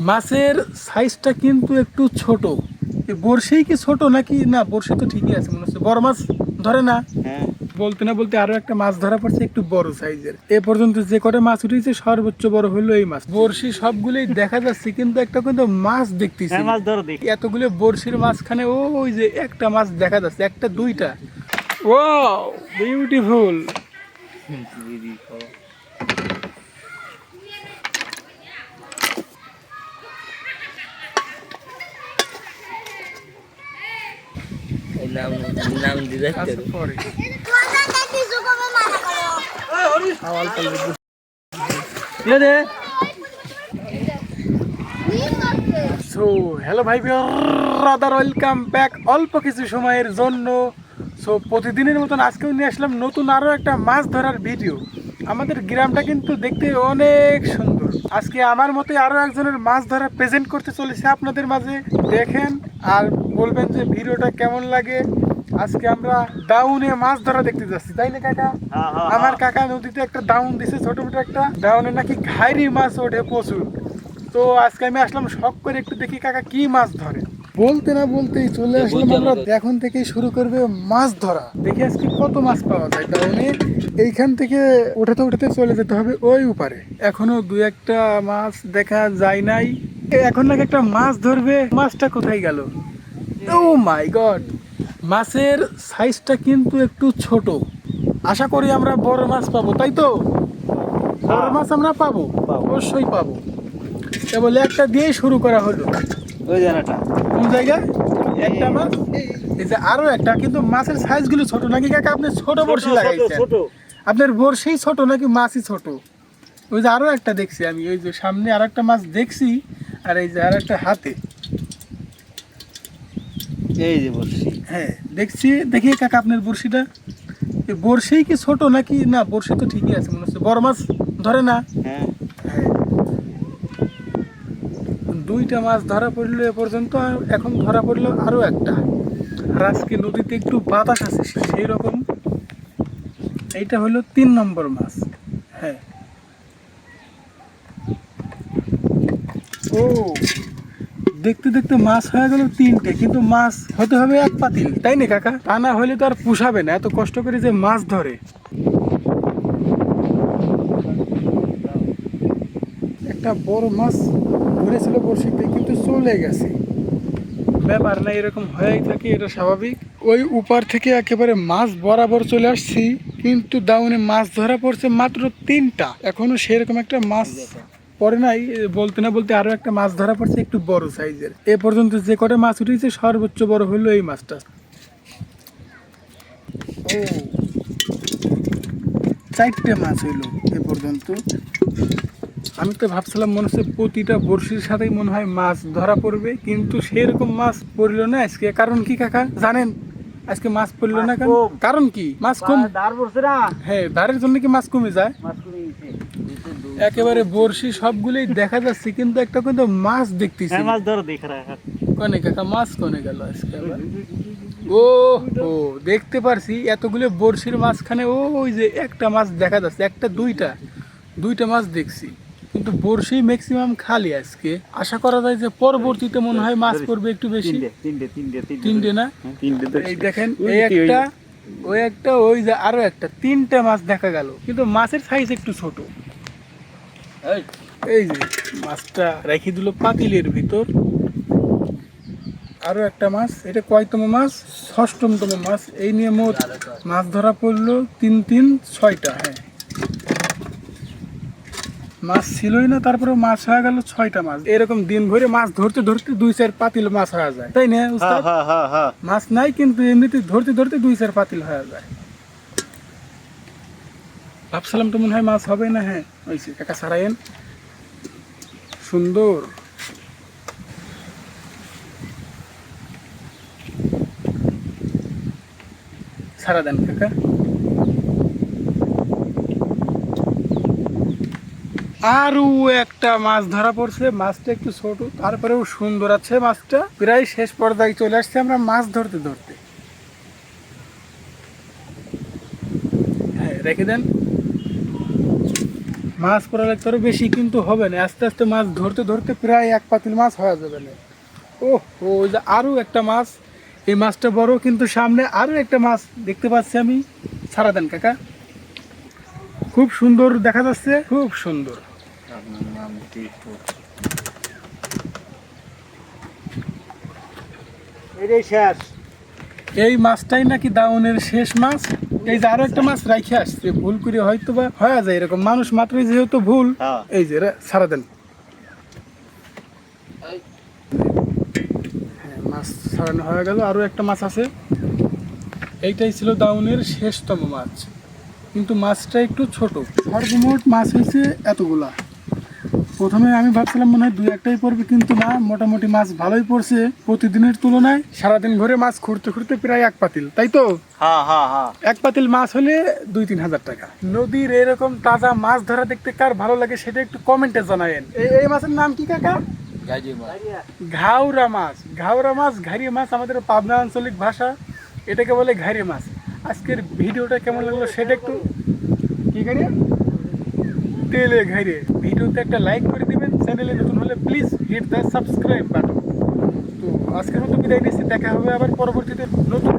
মাছের সাইজটা কিন্তু একটু ছোট। এ বড়শি কি ছোট নাকি? না বড়শি তো ঠিকই আছে মনে হচ্ছে। বড় মাছ ধরে না? হ্যাঁ। বলতে না বলতে আরও একটা মাছ ধরা পড়ছে একটু বড় সাইজের। এ পর্যন্ত যে কটা মাছ উঠেছে সর্বোচ্চ বড় হলো এই মাছ। বড়শি সবগুলোই দেখা যাচ্ছে কিন্তু একটা কিন্তু মাছ দেখতেছি। হ্যাঁ মাছ ধরো দেখি। এতগুলো বড়শির মাঝখানে ও ওই যে একটা মাছ দেখা যাচ্ছে একটা দুইটা। ও বিউটিফুল নাম নাম সো হ্যালো ভাই ব্রাদার ওয়েলকাম ব্যাক অল্প কিছু সময়ের জন্য। সো প্রতিদিনের মতন আজকেও নিয়ে আসলাম নতুন আরও একটা মাছ ধরার ভিডিও আমাদের গ্রামটা কিন্তু দেখতে অনেক সুন্দর। আজকে আমার মতে আরও একজনের মাছ ধরা প্রেজেন্ট করতে চলেছে আপনাদের মাঝে। দেখেন, আর বলবেন যে ভিডিওটা কেমন লাগে? আজকে আমরা ডাউনে মাছ ধরা দেখতে যাচ্ছি তাই না কাকা? হ্যাঁ, হ্যাঁ, আমার কাকা নদীতে একটা ডাউন দিছে ছোট ছোট একটা। ডাউনে নাকি ঘাইরি মাছ ওঠে প্রচুর। তো আজকে আমি আসলাম শখ করে একটু দেখি কাকা কি মাছ ধরে। বলতে না বলতেই চলে আসলাম আমরা। এখন থেকেই শুরু করবে মাছ ধরা। দেখি আজকে কত মাছ পাওয়া যায় ডাউনে। এইখান থেকে উঠাতে উঠাতে চলে যেতে হবে ওই উপারে। এখনও দু একটা মাছ দেখা যায় নাই। এখন নাকি একটা মাছ ধরবে। মাছটা কোথায় গেল? ও মাই গড মাছের সাইজটা কিন্তু একটু ছোট। আশা করি আমরা বড় মাছ পাবো তাই তো? বড় মাছ আমরা পাবো। অবশ্যই পাবো। কেবল একটা দিয়েই শুরু করা হলো। ওই জানাটা কোন জায়গায়? একটা মাছ? এই যে আরও একটা কিন্তু মাছের সাইজগুলো ছোট। নাকি কাকা আপনি ছোট বড়শি লাগাইছেন? ছোট। আপনার বড়শি ছোট নাকি মাছই ছোট? ওই যে আরও একটা দেখছি আমি ওই যে সামনে আর একটা মাছ দেখছি আর এই যে আর একটা হাতে। এই যে বলছি। হ্যাঁ দেখছি দেখি কাকা আপনার বড়শিটা। বড়শি কি ছোট নাকি? না বড়শি তো ঠিকই আছে মনে হচ্ছে। বড় মাছ ধরে না? হ্যাঁ। দুইটা মাছ ধরা পড়ল এ পর্যন্ত এখন ধরা পড়ল আরও একটা। আর আজকে নদীতে একটু বাতাস আছে সেই রকম। এইটা হলো তিন নম্বর মাছ। হ্যাঁ। ও দেখতে দেখতে মাছ হয়ে গেল তিনটে, কিন্তু মাছ হতে হবে এক পাতিল, তাই না কাকা? তা না হলে তো আর পুষাবে না, এত কষ্ট করে যে মাছ ধরে। একটা বড় মাছ ধরেছিল বড়শিতে, কিন্তু চলে গেছে। ব্যাপার না, এরকম হয়েই থাকে, এটা স্বাভাবিক। ওই উপার থেকে একেবারে মাছ বরাবর চলে আসছি, কিন্তু দাউনে মাছ ধরা পড়ছে মাত্র তিনটা, এখনও সেরকম একটা মাছ পড়ে নাই বলতে না বলতে আরও একটা মাছ ধরা পড়ছে একটু বড় সাইজের। এ পর্যন্ত যে কটা মাছ উঠেছে সর্বোচ্চ বড় হলো এই মাছটা। ও। চারটে মাছ হইল এ পর্যন্ত। আমি তো ভাবছিলাম মনে হচ্ছে প্রতিটা বড়শির সাথেই মনে হয় মাছ ধরা পড়বে কিন্তু সেরকম মাছ পড়ল না আজকে। কারণ কি কাকা? জানেন? আজকে মাছ পড়ল না কারণ কি? মাছ কম। হ্যাঁ ধারের জন্য কি মাছ কমে যায়? মাছ কমে গেছে। একেবারে বড়শি সবগুলোই দেখা যাচ্ছে কিন্তু একটা কিন্তু মাছ দেখতেছি। হ্যাঁ মাছ ধরো দেখে রাখা। কনে কাকা মাছ কনে গেল আজকে আবার? ও ও দেখতে পারছি এতগুলো বড়শির মাঝখানে ও ওই যে একটা মাছ দেখা যাচ্ছে একটা দুইটা দুইটা মাছ দেখছি। কিন্তু বড়শি ম্যাক্সিমাম খালি আজকে। আশা করা যায় যে পরবর্তীতে মনে হয় মাছ পড়বে একটু বেশি। তিনটে তিনটে তিনটে না? হ্যাঁ, তিনটে এই দেখেন এই একটা ওই একটা ওই যে আরও একটা তিনটা মাছ দেখা গেল। কিন্তু মাছের সাইজ একটু ছোট। এই, এই যে মাছটা রেখে দিল পাতিলের ভিতর। আরও একটা মাছ এটা কয়তম মাছ? ষষ্ঠমতম মাছ। এই নিয়ে মোট মাছ ধরা পড়ল তিন তিন ছয়টা হ্যাঁ। মাছ ছিলই না তারপরে মাছ হয়ে গেল ছয়টা মাছ। এরকম দিন ভরে মাছ ধরতে ধরতে দুই চার পাতিল মাছ হয়ে যায়। তাই না হ্যাঁ উস্তাদ? হ্যাঁ হ্যাঁ হ্যাঁ। মাছ নাই কিন্তু এমনিতে ধরতে ধরতে দুই চার পাতিল হয়ে যায়। ভাবছিলাম তো মনে হয় মাছ হবে না হ্যাঁ। ওইছে কাকা সারায়েন সুন্দর। সারা দেন কাকা। আরও একটা মাছ ধরা পড়ছে, মাছটা একটু ছোট, তারপরেও সুন্দর আছে মাছটা। প্রায় শেষ পর্যায়ে চলে আসছে আমরা মাছ ধরতে ধরতে। হ্যাঁ রেখে দেন। মাছ পড়া লাগতে আরও বেশি কিন্তু হবে না। আস্তে আস্তে মাছ ধরতে ধরতে প্রায় এক পাতিল মাছ হয়ে যাবে না। ও ওই যে আরও একটা মাছ। এই মাছটা বড় কিন্তু সামনে আরও একটা মাছ দেখতে পাচ্ছি আমি। সারা দেন কাকা। খুব সুন্দর দেখা যাচ্ছে। খুব সুন্দর। এই মাছটাই নাকি দাউনের শেষ মাছ। এই যে আরও একটা মাছ রাখে আসছে ভুল করে হয়তো বা হয়ে যায় এরকম। মানুষ মাত্রই যেহেতু ভুল হ্যাঁ। এই যে সারা দেন। হ্যাঁ মাছ ছাড়ানো হয়ে গেল। আরও একটা মাছ আছে। এইটাই ছিল দাউনের শেষতম মাছ। কিন্তু মাছটা একটু ছোট। সর্বমোট মাছ হয়েছে এতগুলা। প্রথমে আমি ভাবছিলাম মনে হয় দুই একটাই পড়বে কিন্তু না মোটামুটি মাছ ভালোই পড়ছে প্রতিদিনের তুলনায়। সারাদিন ঘুরে মাছ খুঁড়তে খুঁড়তে প্রায় এক পাতিল তাই তো? হ্যাঁ হ্যাঁ হ্যাঁ। এক পাতিল মাছ হলে দুই তিন হাজার টাকা। নদীর এরকম তাজা মাছ ধরা দেখতে কার ভালো লাগে সেটা একটু কমেন্টে জানায়েন। এই এই মাছের নাম কি কাকা? গাজি মাছ। ঘাওরা মাছ। ঘাওরা মাছ ঘাড়ি মাছ আমাদের পাবনা আঞ্চলিক ভাষা। এটাকে বলে ঘাড়ি মাছ। আজকের ভিডিওটা কেমন লাগল সেটা একটু কি গাড়ি তেলে ঘাইরে। ভিডিওতে একটা লাইক করে দিবেন চ্যানেলে নতুন হলে please hit the subscribe button তো আজকের মতো বিদায় নিচ্ছি, দেখা হবে আবার পরবর্তীতে নতুন